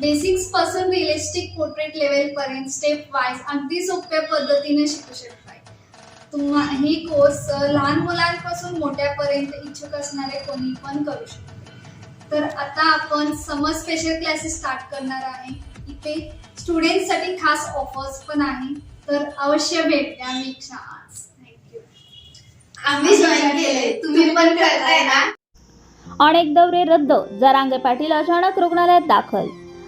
बेसिक्सपासून realistic portrait level पर्यंत step wise अगदी सोप्या पद्धतीने शिकू शकताय. तुम्हा ही कोर्स लहान मुलांपासून मोठ्यापर्यंत इच्छुक असणारे कोणी पण करू शकते. तर आता आपण समर स्पेशल क्लासेस स्टार्ट करणार आहे. इथे स्टुडंटसाठी खास ऑफर्स पण आहे. तर अवश्य भेट द्या विक्षा आर्ट्स थँक्यू आम्ही जॉईन केले तुम्ही पण करताय ना? अनेक दौरे रद्द. जरांगे पाटील अचानक रुग्णालयात दाखल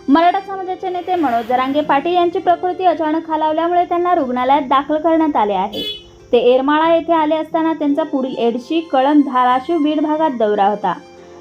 मराठा समाजाचे नेते मनोज जरांगे पाटील यांची प्रकृती अचानक खालावल्यामुळे त्यांना रुग्णालयात दाखल करण्यात आले आहे. ते एरमाळा येथे आले असताना त्यांचा पुढील एडशी कळंब धाराशिव बीड भागात दौरा होता.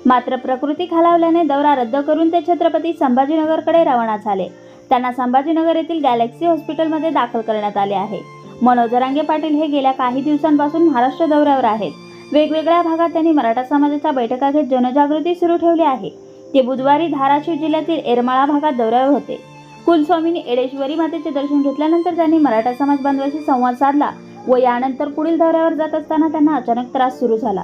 मात्र प्रकृती खालावल्याने दौरा रद्द करून ते छत्रपती संभाजीनगरकडे रवाना झाले. त्यांना संभाजीनगर येथील गॅलेक्सी हॉस्पिटलमध्ये दाखल करण्यात आले आहे. मनोज जरांगे पाटील हे गेल्या काही दिवसांपासून महाराष्ट्र दौऱ्यावर आहेत. वेगवेगळ्या भागात त्यांनी मराठा समाजाच्या बैठका घेत जनजागृती सुरू ठेवली आहे. ते बुधवारी धाराशिव जिल्ह्यातील एरमाळा भागात दौऱ्यावर होते. कुलस्वामींनी एडेश्वरी मातेचे दर्शन घेतल्यानंतर त्यांनी मराठा समाज बांधवाशी संवाद साधला व यानंतर पुढील दौऱ्यावर जात असताना त्यांना अचानक त्रास सुरू झाला.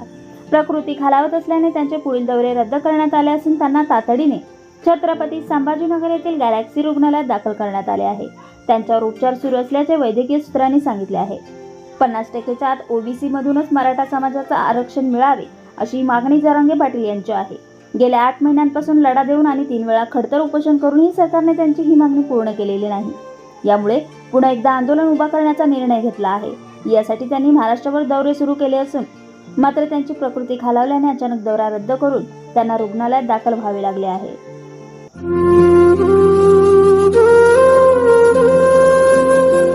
प्रकृती खालावत असल्याने त्यांचे पुढील दौरे रद्द करण्यात आले असून त्यांना तातडीने छत्रपती संभाजीनगर येथील गॅलेक्सी रुग्णालयात दाखल करण्यात आले आहे. त्यांच्यावर उपचार सुरू असल्याचे वैद्यकीय सूत्रांनी सांगितले आहे. पन्नास टक्केच्या आत ओबीसीमधूनच मराठा समाजाचं आरक्षण मिळावे अशी मागणी जरांगे पाटील यांची आहे. गेल्या आठ महिन्यांपासून लढा देऊन आणि तीन वेळा खडतर उपोषण करूनही सरकारने त्यांची ही मागणी पूर्ण केलेली नाही. यामुळे पुन्हा एकदा आंदोलन उभा करण्याचा निर्णय घेतला आहे. यासाठी त्यांनी महाराष्ट्रावर दौरे सुरू केले असून मात्र त्यांची प्रकृती खालावल्याने अचानक दौरा रद्द करून त्यांना रुग्णालयात दाखल व्हावे लागले आहे.